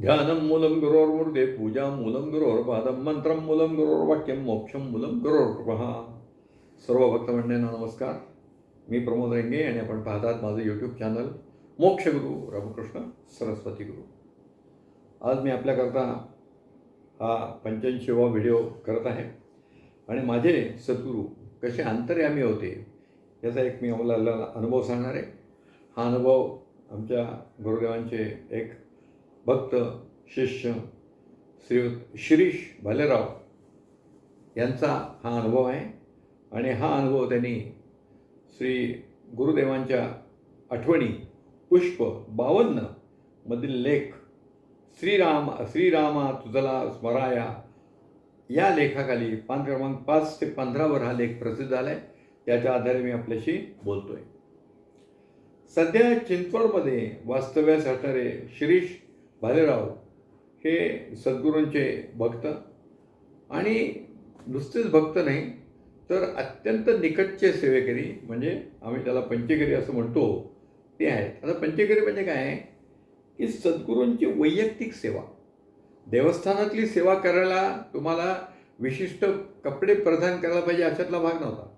ध्यानं मूलं गुरोर्मूर्ते पूजा मूलं गुरोर्पादं मंत्रं मूलं गुरोर्वाक्यं मोक्षं मूलं गुरोर्कृपः. सर्व भक्तमंडळींना नमस्कार. मी प्रमोद रेंगे आणि आपण पाहतात माझं यूट्यूब चॅनल मोक्षगुरू रामकृष्ण सरस्वती गुरु. आज मी आपल्याकरता हा पंच्याऐंशीवा व्हिडिओ करत आहे. आणि माझे सद्गुरू कसे अंतर्यामी होते याचा एक मी आम्हाला अनुभव सांगणार आहे. हा अनुभव आमच्या गुरुदेवांचे एक भक्त शिष्य श्री शिरीष भालेराव यांचा हा अनुभव आहे. आणि हा अनुभव त्यांनी श्री गुरुदेवांच्या आठवणी पुष्प बावन्न मधील लेख श्रीराम श्रीरामा तुझला स्मराया या लेखाखाली पान क्रमांक पाच ते पंधरावर हा लेख प्रसिद्ध झाला आहे त्याच्या आधारे मी आपल्याशी बोलतोय. सध्या चिंचवडमध्ये वास्तव्यास असणारे शिरीष भालेराव हे सद्गुरूंचे भक्त आणि नुसतेच भक्त नाही तर अत्यंत निकटचे सेवेकरी म्हणजे आम्ही त्याला पंचेकरी असं म्हणतो ते आहेत. आता पंचेकरी म्हणजे काय आहे? की सद्गुरूंची वैयक्तिक सेवा. देवस्थानातली सेवा करायला तुम्हाला विशिष्ट कपडे प्रदान करायला पाहिजे अशातला भाग नव्हता.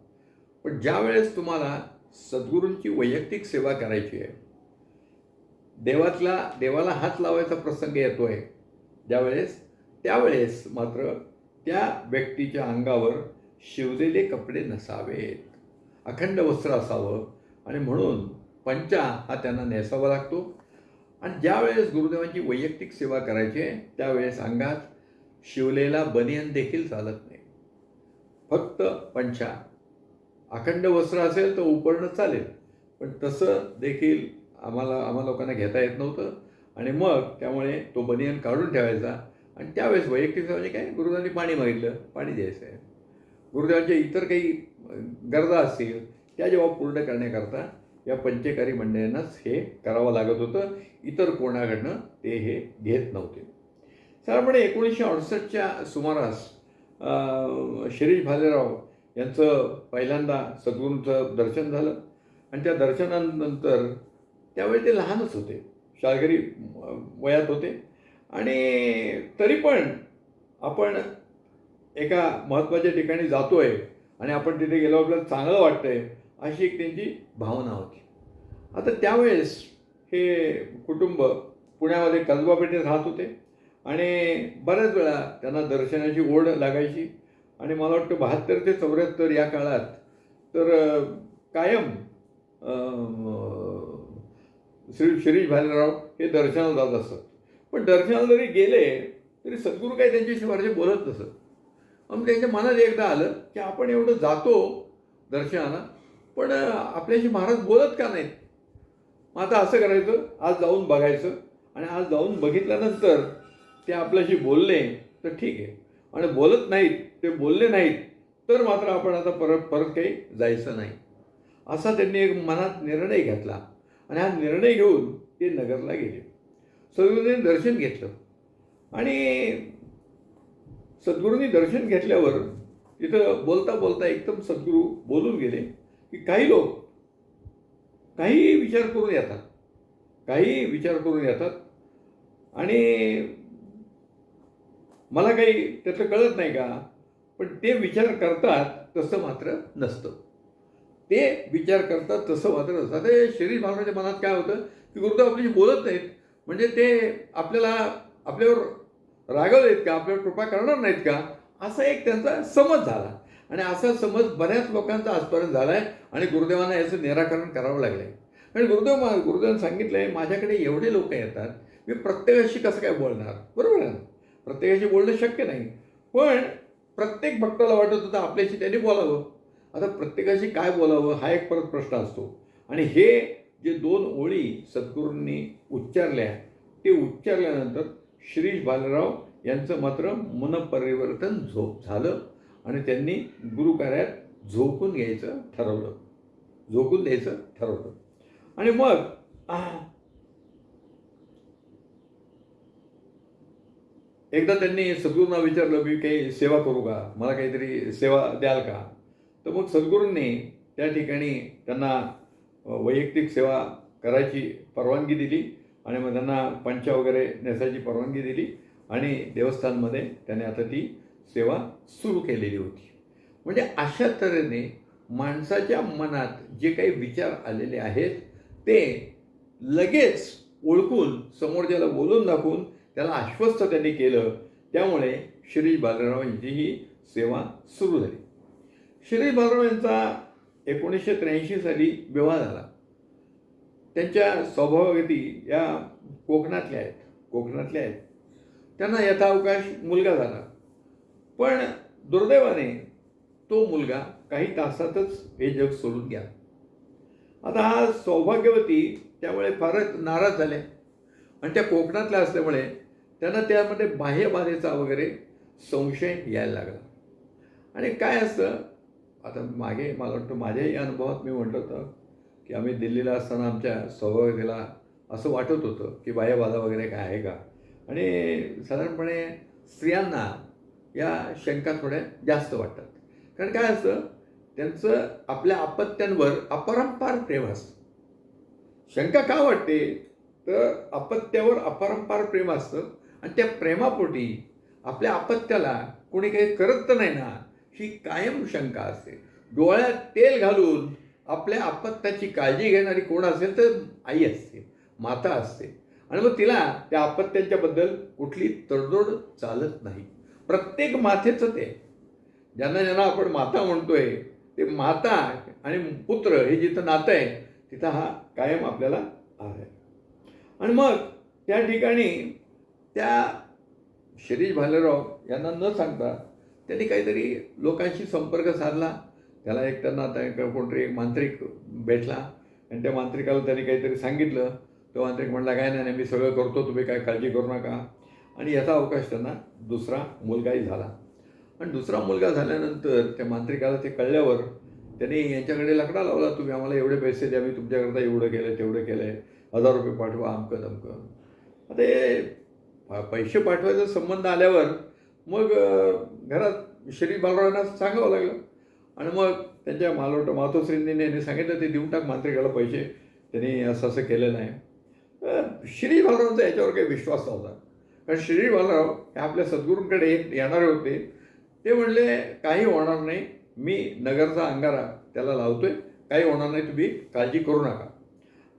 पण ज्या वेळेस तुम्हाला सद्गुरूंची वैयक्तिक सेवा करायची आहे देवातला देवाला हात लावायचा प्रसंग येतोय ज्यावेळेस त्यावेळेस मात्र त्या व्यक्तीच्या अंगावर शिवलेले कपडे नसावेत. अखंड वस्त्र असावं आणि म्हणून पंचा हा त्यांना नेसावा लागतो. आणि ज्यावेळेस गुरुदेवांची वैयक्तिक सेवा करायची आहे त्यावेळेस अंगात शिवलेला बनियन देखील चालत नाही. फक्त पंचा. अखंड वस्त्र असेल तर उपरणं चालेल पण तसं देखील आम्हाला आम्हा लोकांना घेता येत नव्हतं. आणि मग त्यामुळे तो बनियन काढून ठेवायचा. आणि त्यावेळेस वैयक्तिक म्हणजे काय? गुरुदेवांनी पाणी मागितलं. पाणी द्यायचं आहे. गुरुदेवांच्या इतर काही गरजा असतील त्या जेव्हा पूर्ण करण्याकरता या पंचकारी मंडळींनाच हे करावं लागत होतं. इतर कोणाकडनं ते हे घेत नव्हते. साधारणपणे एकोणीसशे अडुसष्टच्या सुमारास शिरीष भालेराव यांचं पहिल्यांदा सद्गुरूंचं दर्शन झालं. आणि त्या दर्शनानंतर त्यावेळी ते लहानच होते. शाळकरी वयात होते. आणि तरी पण आपण एका महत्त्वाच्या ठिकाणी जातो आहे आणि आपण तिथे गेलो आपल्याला चांगलं वाटतं आहे अशी एक त्यांची भावना होती. आता त्यावेळेस हे कुटुंब पुण्यामध्ये कसबापेठेत राहत होते आणि बऱ्याच वेळा त्यांना दर्शनाची ओढ लागायची. आणि मला वाटतं बहात्तर ते चौऱ्याहत्तर या काळात तर कायम श्री शिरीष भालेराव हे दर्शनाला जात असतात पण दर्शनाला जरी गेले तरी सद्गुरू काही त्यांच्याशी फारसे बोलत नसत. मग त्यांच्या मनात एकदा आलं की आपण एवढं जातो दर्शनाला पण आपल्याशी महाराज बोलत का नाहीत? मग आता असं करायचं आज जाऊन बघायचं आणि आज जाऊन बघितल्यानंतर ते आपल्याशी बोलले तर ठीक आहे. आणि बोलत नाहीत ते बोलले नाहीत तर मात्र आपण आता परत परत काही जायचं नाही. असा त्यांनी एक मनात निर्णय घेतला. आणि हा निर्णय घेऊन ते नगरला गेले. सद्गुरूंनी दर्शन घेतलं. आणि सद्गुरूंनी दर्शन घेतल्यावर तिथं बोलता बोलता एकदम सद्गुरू बोलून गेले की काही लोक काही विचार करून येतात. काही विचार करून येतात. आणि मला काही त्याचं कळत नाही का? पण ते विचार करतात तसं मात्र नसतं. ते विचार करतात तसं मात्र नसतं. ते शरीर मानवाच्या मनात काय होतं? की गुरुदेव आपल्याशी बोलत नाहीत. म्हणजे ते आपल्याला आपल्यावर रागवलेत का? आपल्यावर कृपा करणार नाहीत का? असा एक त्यांचा समज झाला. आणि असा समज बऱ्याच लोकांचा आजपर्यंत झाला आहे आणि गुरुदेवांना याचं निराकरण करावं लागलं आहे आणि गुरुदेव मा- गुरुदेवांनी सांगितलं आहे माझ्याकडे एवढे लोक येतात मी प्रत्येकाशी कसं काय बोलणार? बरोबर आहे ना? प्रत्येकाशी बोलणं शक्य नाही. पण प्रत्येक भक्ताला वाटत होतं आपल्याशी त्यांनी बोलावं. आता प्रत्येकाशी काय बोलावं हा एक परत प्रश्न असतो. आणि हे जे दोन ओळी सद्गुरूंनी उच्चारल्या ते उच्चारल्यानंतर शिरीष बालराव यांचं मात्र मनपरिवर्तन झोप झालं आणि त्यांनी गुरुकार्यात झोपून घ्यायचं ठरवलं. झोकून द्यायचं ठरवलं. आणि मग एकदा त्यांनी सद्गुरूंना विचारलं मी काही सेवा करू का? मला काहीतरी सेवा द्याल का? तर मग सद्गुरूंनी त्या ठिकाणी त्यांना वैयक्तिक सेवा करायची परवानगी दिली आणि मग त्यांना पंचा वगैरे नेसायची परवानगी दिली आणि देवस्थानमध्ये त्याने आता ती सेवा सुरू केलेली होती. म्हणजे अशा तऱ्हेने माणसाच्या मनात जे काही विचार आलेले आहेत ते लगेच ओळखून समोरच्याला बोलून दाखवून त्याला आश्वस्त त्यांनी केलं. त्यामुळे शिरीष बालराव यांची ही सेवा सुरू झाली. श्री बालराव यांचा एकोणीसशे त्र्याऐंशी साली विवाह झाला. त्यांच्या स्वभावगती या कोकणातल्या आहेत कोकणातल्या आहेत. त्यांना यथावकाश मुलगा झाला. पण दुर्दैवाने तो मुलगा काही तासातच हे जग सोडून गेला. आता हा सौभाग्यवती त्यामुळे फारच नाराज झाले. आणि त्या कोकणातल्या असल्यामुळे त्यांना त्यामध्ये बाह्यबाधेचा वगैरे संशय यायला लागला. आणि काय असतं? आता मागे मला वाटतं माझ्याही अनुभवात मी म्हटलं होतं की आम्ही दिल्लीला असताना आमच्या सौभाग्यतेला असं वाटत होतं की बाह्यबाधा वगैरे काय आहे का? आणि साधारणपणे स्त्रियांना या शंका थोड्या जास्त वाटतात. कारण काय असतं त्यांचं आपल्या अपत्यांवर अपरंपार प्रेम असतं. शंका का वाटते? तर अपत्यावर अपरंपार प्रेम असतं आणि त्या प्रेमापोटी आपल्या अपत्याला कोणी काही करत तर नाही ना ही कायम शंका असते. डोळ्यात तेल घालून आपल्या अपत्याची काळजी घेणारी कोण असेल तर आई असते माता असते. आणि मग तिला त्या अपत्यांच्याबद्दल कुठली तडजोड चालत नाही. प्रत्येक मातेचं ते. ज्यांना ज्यांना आपण माता म्हणतोय ते माता आणि पुत्र हे जिथं नातं आहे तिथं हा कायम आपल्याला आहे. आणि मग त्या ठिकाणी त्या शिरीष भालेराव यांना न सांगता त्यांनी काहीतरी लोकांशी संपर्क साधला. त्याला एक त्यांना त्या कोणतरी एक मांत्रिक भेटला. आणि त्या मांत्रिकाला त्यांनी काहीतरी सांगितलं. तो मांत्रिक म्हणला काय नाही मी सगळं करतो तुम्ही काय काळजी करू नका. आणि याचा अवकाश त्यांना दुसरा मुलगाही झाला. आणि दुसरा मुलगा झाल्यानंतर त्या मांत्रिकाला ते कळल्यावर त्यांनी यांच्याकडे लकडा लावला तुम्ही आम्हाला एवढे पैसे द्या मी तुमच्याकरता एवढं केलं तेवढं केलं आहे हजार रुपये पाठवा अमकं दमकं. आता हे पैसे पाठवायचा संबंध आल्यावर मग घरात श्री बालरावांना सांगावं लागलं. आणि मग त्यांच्या मालवट मातोश्रींनी यांनी सांगितलं ते देऊन टाक मांत्रिकाला पैसे. त्यांनी असं असं केलेलं आहे श्री बालरावांचा याच्यावर काही विश्वास नव्हता. कारण श्री बालराव हे आपल्या सद्गुरूंकडे एक येणारे होते. ते म्हणले काही होणार नाही. मी नगरचा अंगारा त्याला लावतोय. काही होणार नाही. तुम्ही काळजी करू नका.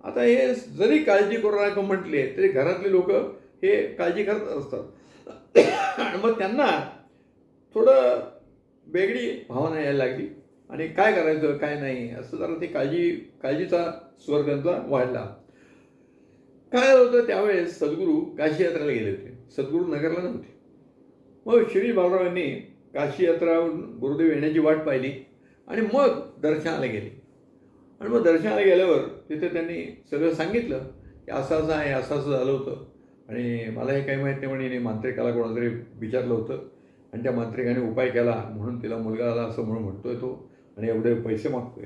आता हे जरी काळजी करू नका म्हटले तरी घरातले लोक हे काळजी करत असतात. आणि मग त्यांना थोडं वेगळी भावना यायला लागली. आणि काय करायचं काय नाही असं जरा ते काळजी काळजीचा स्वर त्यांचा वाढला. काय होतं त्यावेळेस सद्गुरू काशी यात्रेला गेले होते. सद्गुरू नगरला नव्हते. मग श्री बालरावांनी काशी यात्राहून गुरुदेव येण्याची वाट पाहिली आणि मग दर्शनाला गेले. आणि मग दर्शनाला गेल्यावर तिथे त्यांनी सगळं सांगितलं की असं असं आहे असं असं झालं होतं. आणि मला हे काही माहीत नाही म्हणे मांत्रिकाला कोणातरी विचारलं होतं. आणि त्या मांत्रिकाने उपाय केला म्हणून तिला मुलगा आला असं म्हणून म्हणतोय तो आणि एवढे पैसे मागतोय.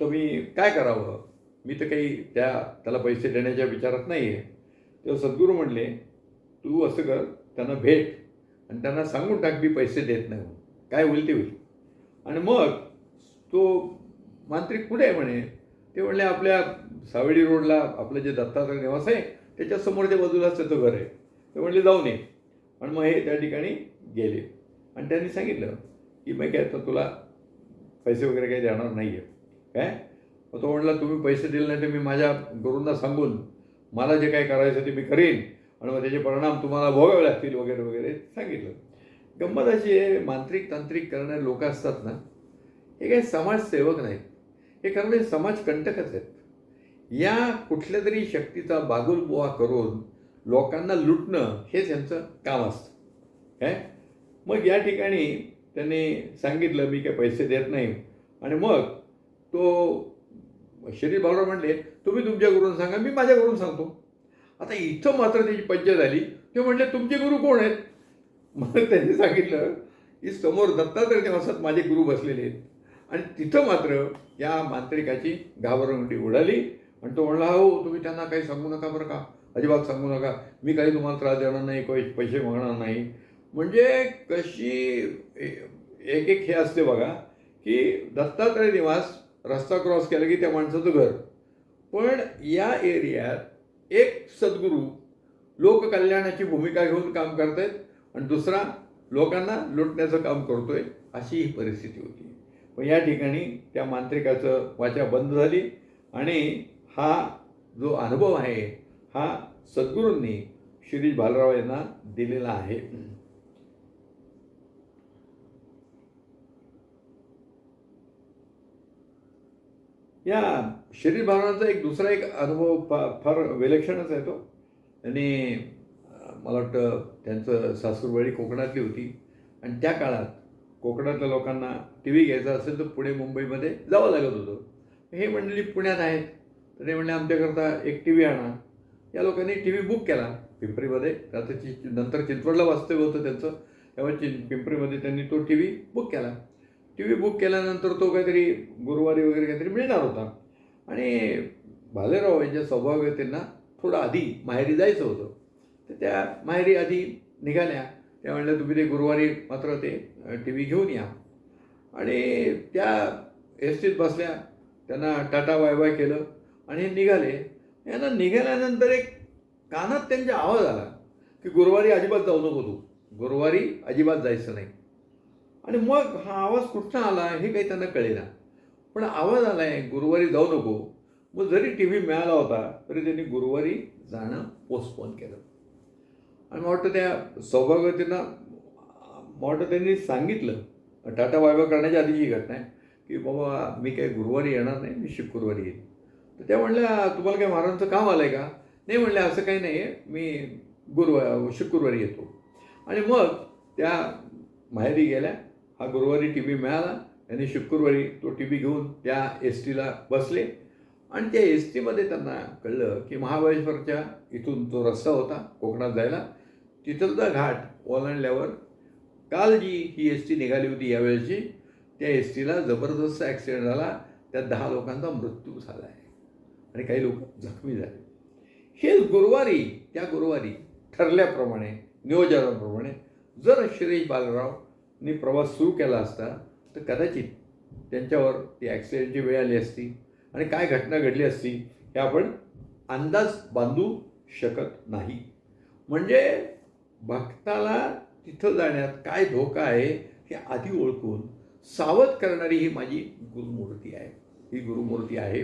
तर मी काय करावं? मी तर काही त्या त्याला पैसे देण्याच्या विचारात नाही आहे तेव्हा सद्गुरू म्हणले तू असं कर त्यांना भेट आणि त्यांना सांगून टाक मी पैसे देत नाही काय होईल ते होईल. आणि मग तो मांत्रिक कुठे आहे म्हणे? ते म्हणले आपल्या सावेडी रोडला आपलं जे दत्तात्रय निवास आहे त्याच्या समोरच्या बाजूलाच त्याचं घर आहे. ते म्हणले जाऊन ये आणि मग हे त्या ठिकाणी गेले. आणि त्यांनी सांगितलं की मग काय तर तुला पैसे वगैरे काही देणार नाही आहे काय? मग तो म्हटला तुम्ही पैसे दिले नाही तर मी माझ्या गुरूंना सांगून मला जे काही करायचं ते मी करीन. आणि मग त्याचे परिणाम तुम्हाला भोगावे लागतील वगैरे वगैरे सांगितलं. गंमत अशी आहे मांत्रिक तांत्रिक करणारे लोक असतात ना हे काही समाजसेवक नाहीत. हे खरं म्हणजे समाजकंटकच आहेत. या कुठल्या तरी शक्तीचा बागुलबुवा करून लोकांना लुटणं हेच यांचं काम असतं. काय मग या ठिकाणी त्यांनी सांगितलं मी काही पैसे देत नाही. आणि मग तो शरीर भावराव म्हणले तुम्ही तुमच्या गुरुंना सांगा मी माझ्या गुरुंना सांगतो. आता इथं मात्र त्याची पज्जा झाली. ते म्हणले तुमचे गुरु कोण आहेत? मग त्यांनी सांगितलं की समोर दत्तात्रय निवासात माझे गुरु बसलेले आहेत. आणि तिथं मात्र या मांत्रिकाची घाबरगुंडी उडाली. आणि तो म्हणला हो तुम्ही त्यांना काही सांगू नका बरं का. अजिबात सांगू नका. मी काही तुम्हाला त्रास देणार नाही काही पैसे मागणार नाही. म्हणजे कशी एक एक हे असते बघा की दत्तात्रय निवास रस्ता क्रॉस केला की त्या माणसाचं घर. पण या एरियात एक सद्गुरू लोककल्याणाची भूमिका घेऊन काम करतायत आणि दुसरा लोकांना लुटण्याचं काम करतोय अशी ही परिस्थिती होती. पण या ठिकाणी त्या मांत्रिकाचं वाचा बंद झाली आणि हा जो अनुभव आहे हा सद्गुरूंनी श्री बालराव यांना दिलेला आहे. या शरीर भावनांचा एक दुसरा एक अनुभव फा फार विलक्षणच आहे तो. आणि मला वाटतं त्यांचं सासूरवाडी कोकणातली होती. आणि त्या काळात कोकणातल्या लोकांना टी व्ही घ्यायचा असेल तर पुणे मुंबईमध्ये जावं लागत होतं. हे मंडळी पुण्यात आहेत. तर ते म्हणले आमच्याकरता एक टी व्ही आणा. या लोकांनी टी व्ही बुक केला. पिंपरीमध्ये आता चि नंतर चिंचवडला वास्तव्य होतं त्यांचं. तेव्हा चिं पिंपरीमध्ये त्यांनी तो टी व्ही बुक केला. टी व्ही बुक केल्यानंतर तो काहीतरी गुरुवारी वगैरे काहीतरी मिळणार होता. आणि भालेराव यांच्या सौभाग्यतेंना थोडं आधी माहेरी जायचं होतं. तर त्या माहेरी आधी निघाल्या. त्या म्हणल्या तुम्ही ते गुरुवारी मात्र ते टी व्ही घेऊन या. आणि त्या एस टीत बसल्या. त्यांना टाटा बाय बाय केलं. आणि हे निघाले. यांना निघाल्यानंतर एक कानात त्यांचा आवाज आला की गुरुवारी अजिबात जाऊ नको तू. गुरुवारी अजिबात जायचं नाही. आणि मग हा आवाज कुठचा आला हे काही त्यांना कळेना. पण आवाज आला आहे गुरुवारी जाऊ नको. मग जरी टी व्ही मिळाला होता तरी त्यांनी गुरुवारी जाणं पोस्टपोन केलं. आणि मला वाटतं त्या सौभाग्यवतींना मला वाटतं त्यांनी सांगितलं टाटा वायवा करण्याच्या आधीची घटना आहे की बाबा मी काही गुरुवारी येणार नाही मी शुक्रवारी येईन. तर त्या म्हणल्या तुम्हाला काही महाराजांचं काम आलं आहे का? नाही म्हणल्या असं काही नाही आहे मी गुरुवार शुक्रवारी येतो. आणि मग त्या माहेरी गेल्या. हा गुरुवारी टी व्ही मिळाला. आणि शुक्रवारी तो टी व्ही घेऊन त्या एस टीला बसले. आणि त्या एस टीमध्ये त्यांना कळलं की महाबळेश्वरच्या इथून जो रस्ता होता कोकणात जायला. तिथलचा घाट ओलांडल्यावर काल जी ही एस टी निघाली होती यावेळेची त्या एस टीला जबरदस्त ॲक्सिडेंट झाला. त्यात दहा लोकांचा मृत्यू झाला आहे. आणि काही लोक जखमी झाले. हे गुरुवारी त्या गुरुवारी ठरल्याप्रमाणे नियोजनाप्रमाणे जर शिरीष बालरावनी प्रवास सुरू केला असता तर कदाचित त्यांच्यावर ती ॲक्सिडेंटची वेळ आली असती आणि काय घटना घडली असती हे आपण अंदाज बांधू शकत नाही. म्हणजे भक्ताला तिथं जाण्यात काय धोका आहे हे आधी ओळखून सावध करणारी ही माझी गुरुमूर्ती आहे. ही गुरुमूर्ती आहे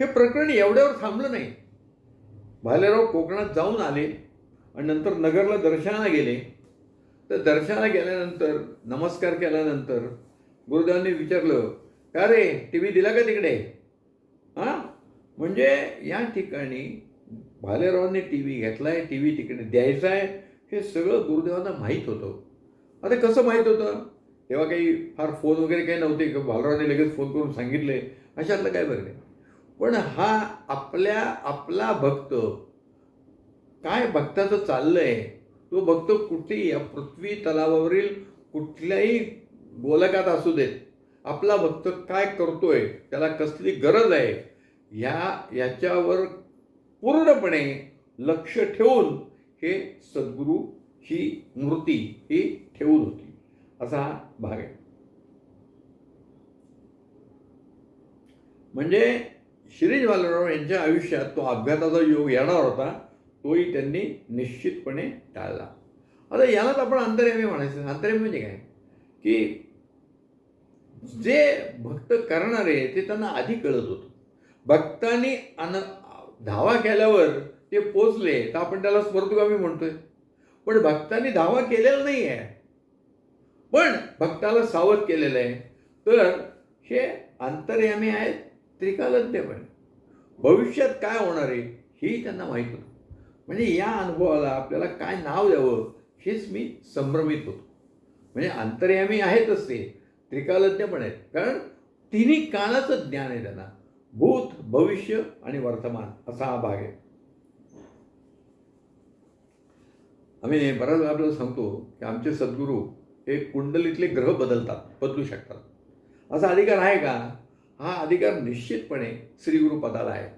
हे प्रकरण एवढ्यावर थांबलं नाही. भालेराव कोकणात जाऊन आले आणि नंतर नगरला दर्शनाला गेले. तर दर्शनाला गेल्यानंतर नमस्कार केल्यानंतर गुरुदेवांनी विचारलं का रे टी व्ही दिला का तिकडे? हां? म्हणजे या ठिकाणी भालेरावांनी टी व्ही घेतला आहे टी व्ही तिकडे द्यायचा आहे हे सगळं गुरुदेवांना माहीत होतं. आता कसं माहीत होतं? तेव्हा काही फार फोन वगैरे काही नव्हते भालरावांनी लगेच फोन करून सांगितले. अशातलं काय बरं नाही पण हा आपल्या आपला भक्त काय भक्ताचं चाललं आहे तो भक्त कुठेही या पृथ्वी तलावावरील कुठल्याही गोलकात असू देत. आपला भक्त काय करतोय? त्याला कसली गरज आहे? या याच्यावर पूर्णपणे लक्ष ठेवून हे सद्गुरू ही मूर्ती ही ठेवून होती. असा हा भाग आहे. म्हणजे शिरीष बालराव यांच्या आयुष्यात तो अपघाताचा योग येणार होता तोही त्यांनी निश्चितपणे टाळला. आता यालाच आपण अंतर्यामी म्हणायचं. अंतर्यामी म्हणजे काय? की जे भक्त करणारे ते त्यांना आधी कळत होतं. भक्तांनी अन धावा केल्यावर ते पोचले तर आपण त्याला स्मृतगामी म्हणतोय. पण भक्तांनी धावा केलेला नाही आहे. पण भक्ताला सावध केलेलं आहे. तर हे अंतर्यामी आहेत त्रिकालज्ञ पण भविष्यात काय होणार आहे हेही त्यांना माहीत होतं. म्हणजे या अनुभवाला आपल्याला काय नाव द्यावं हेच मी संभ्रमित होतो. म्हणजे अंतर्यामी आहेतच ते त्रिकालज्ञ पण आहेत. कारण तिन्ही काळाचं ज्ञान आहे त्यांना. भूत भविष्य आणि वर्तमान असा हा भाग आहे. आम्ही बऱ्याच वेळा आपल्याला सांगतो की आमचे सद्गुरू हे कुंडलीतले ग्रह बदलतात बदलू शकतात. असा अधिकार आहे का? हा अधिकार निश्चितपणे श्रीगुरुपदाला आहे.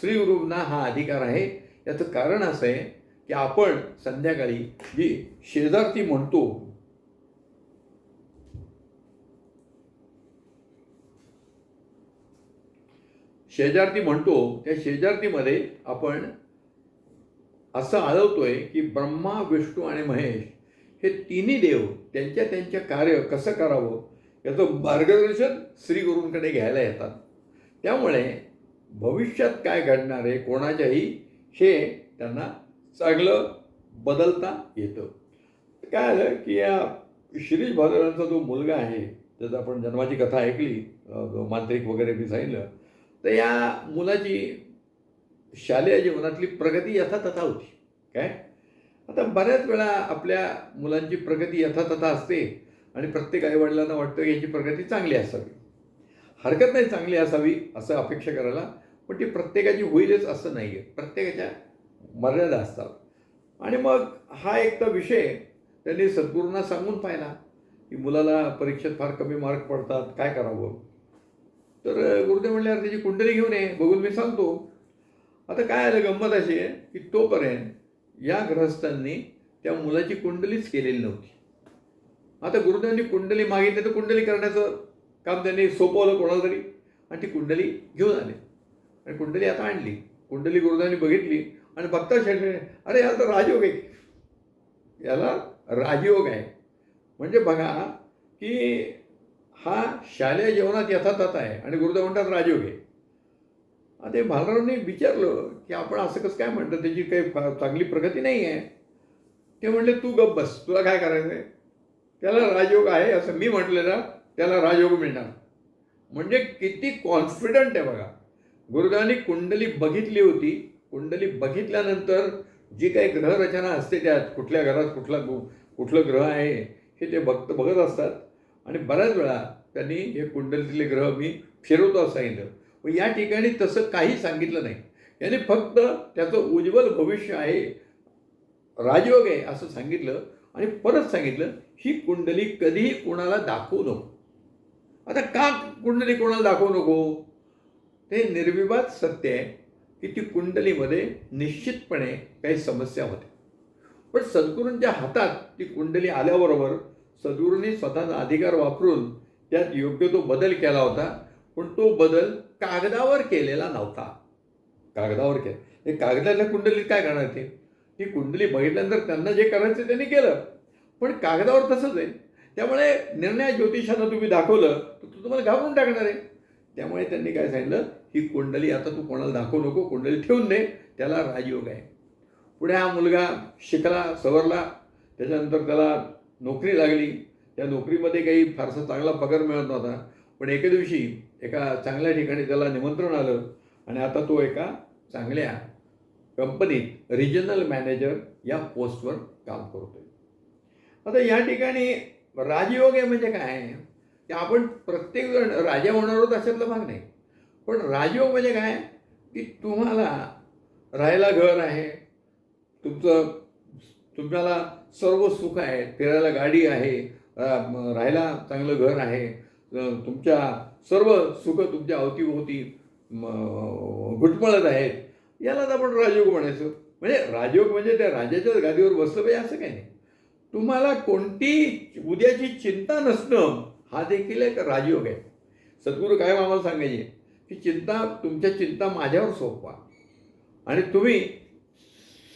श्रीगुरूंना हा अधिकार आहे. याचं कारण असं आहे की आपण संध्याकाळी जी शेजारती म्हणतो शेजारती म्हणतो त्या शेजारतीमध्ये आपण असं आळवतोय की ब्रह्मा विष्णू आणि महेश हे तिन्ही देव त्यांच्या त्यांच्या कार्य कसं करावं याचं मार्गदर्शन श्री गुरूंकडे घ्यायला येतात. त्यामुळे भविष्यात काय घडणार आहे कोणाच्याही हे त्यांना चांगलं बदलता येतं. काय आलं की या शिरीष भादरांचा जो मुलगा आहे त्याचा आपण जन्माची कथा ऐकली जो मांत्रिक वगैरे मी सांगितलं तर या मुलाची शालेय जीवनातली प्रगती यथातथा होती. काय? आता बऱ्याच वेळा आपल्या मुलांची प्रगती यथातथा असते. आणि प्रत्येक आईवडिलांना वाटतं याची प्रगती चांगली असावी. हरकत नाही चांगली असावी असं अपेक्षा करायला पण ती प्रत्येकाची होईलच असं नाही आहे प्रत्येकाच्या मर्यादा असतात. आणि मग हा एक तर विषय त्यांनी सद्गुरूंना सांगून पाहिला की मुलाला परीक्षेत फार कमी मार्क पडतात काय करावं? तर गुरुदेव म्हणल्यावर त्याची कुंडली घेऊन ये बघून मी सांगतो. आता काय आलं गंमत अशी आहे की तोपर्यंत या ग्रहस्थांनी त्या मुलाची कुंडलीच केलेली नव्हती. आता गुरुदेवांनी कुंडली मागितली तर कुंडली करण्याचं काम त्यांनी सोपवलं कोणाला तरी. आणि ती कुंडली घेऊन आले. आणि कुंडली आता आणली. कुंडली गुरुदेवांनी बघितली आणि बघता शेडले अरे याला तर राजयोग आहे. याला राजयोग आहे. म्हणजे बघा की हा शालेय जीवनात यथातथ आहे आणि गुरुदेव म्हणतात राजयोग आहे. आता ते भालरावने विचारलं की आपण असं कसं काय म्हणतं त्याची काही चांगली प्रगती नाही आहे. ते म्हणले तू गप्प बस. तुला काय करायचं आहे त्याला राजयोग आहे असं मी म्हटलेलं त्याला राजयोग मिळणार. म्हणजे किती कॉन्फिडंट आहे बघा. गुरुदेवांनी कुंडली बघितली होती. कुंडली बघितल्यानंतर जी काही ग्रहरचना असते त्यात कुठल्या घरात कुठला गु- कुठलं ग्रह आहे हे ते बघत बघत असतात. आणि बऱ्याच वेळा त्यांनी हे कुंडलीतले ग्रह मी फिरवतो असं सांगितलं. पण या ठिकाणी तसं काही सांगितलं नाही. याने फक्त त्याचं उज्ज्वल भविष्य आहे राजयोग आहे असं सांगितलं आणि परत सांगितलं ही कुंडली कधीही कोणाला दाखवू नको. आता का कुंडली कोणाला दाखवू नको? ते निर्विवाद सत्य आहे की ती कुंडलीमध्ये निश्चितपणे काही समस्या होत्या पण सद्गुरूंच्या हातात ती कुंडली आल्याबरोबर सद्गुरूंनी स्वतःचा अधिकार वापरून त्यात योग्य तो बदल केला होता पण तो बदल कागदावर केलेला नव्हता. कागदावर केला. हे कागदाच्या कुंडलीत काय करणार ते? ती कुंडली बघितल्यानंतर त्यांना जे करायचं त्यांनी केलं. पण कागदावर तसंच आहे. त्यामुळे निर्णय ज्योतिषानं तुम्ही दाखवलं तर तो तुम्हाला घाबरून टाकणार आहे. त्यामुळे त्यांनी काय सांगितलं ही कुंडली आता तू कोणाला दाखवू नको कुंडली ठेवून दे त्याला राजयोग आहे. पुढे हा मुलगा शिकला सवरला त्याच्यानंतर त्याला नोकरी लागली. त्या नोकरीमध्ये काही फारसा चांगला पगार मिळत नव्हता पण एके दिवशी एका चांगल्या ठिकाणी त्याला निमंत्रण आलं आणि आता तो एका चांगल्या कंपनीत रिजनल मॅनेजर या पोस्टवर काम करतोय. आता या ठिकाणी राजयोग आहे म्हणजे काय? की आपण प्रत्येक जण राजा होणार आहोत अशातला भाग नाही. पण राजयोग म्हणजे काय? की तुम्हाला राहायला घर आहे. तुमचं तुम्हाला सर्व सुख आहे. फिरायला गाडी आहे. राहायला चांगलं घर आहे. तुमच्या सर्व सुख तुमच्या अवतीभोवती घुटमळत आहेत. यालाच आपण राजयोग म्हणायचो. म्हणजे राजयोग म्हणजे त्या राजाच्या गादीवर बसलं पाहिजे असं काही नाही. तुम्हाला कोणती उद्याची चिंता नसणं हा देखील एक राजयोग आहे. सद्गुरू काय आम्हाला सांगायचे? की चिंता तुमच्या चिंता माझ्यावर सोपवा. आणि तुम्ही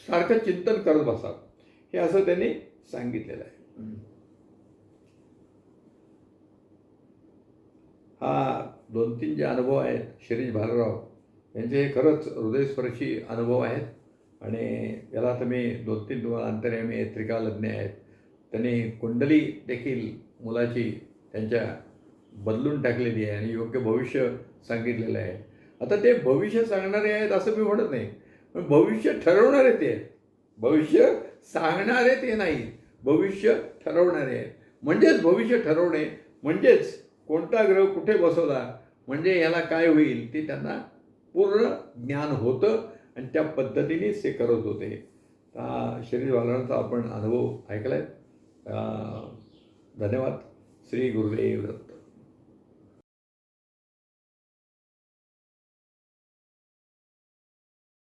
सारखं चिंतन करत बसा हे असं त्यांनी सांगितलेलं आहे. हा दोन तीन जे अनुभव आहेत शिरीष भालराव यांचे हे खरंच हृदयस्पर्शी अनुभव आहेत. आणि याला आता मी दोन तीन तुम्हाला अंतर्यामी त्रिकालज्ञ आहेत. त्यांनी कुंडली देखील मुलाची त्यांच्या बदलून टाकलेली आहे आणि योग्य भविष्य सांगितलेलं आहे. आता ते भविष्य सांगणारे आहेत असं मी म्हणत नाही. पण भविष्य ठरवणारे ते आहेत. भविष्य सांगणारे ते नाही. भविष्य ठरवणारे आहेत. म्हणजेच भविष्य ठरवणे म्हणजेच कोणता ग्रह कुठे बसवला म्हणजे याला काय होईल ते त्यांना पूर्ण ज्ञान होतं आणि त्या पद्धतीनेच ते करत होते. हा शरीर वालनाचा आपण अनुभव ऐकला आहे धन्यवाद. श्री गुरुदेव.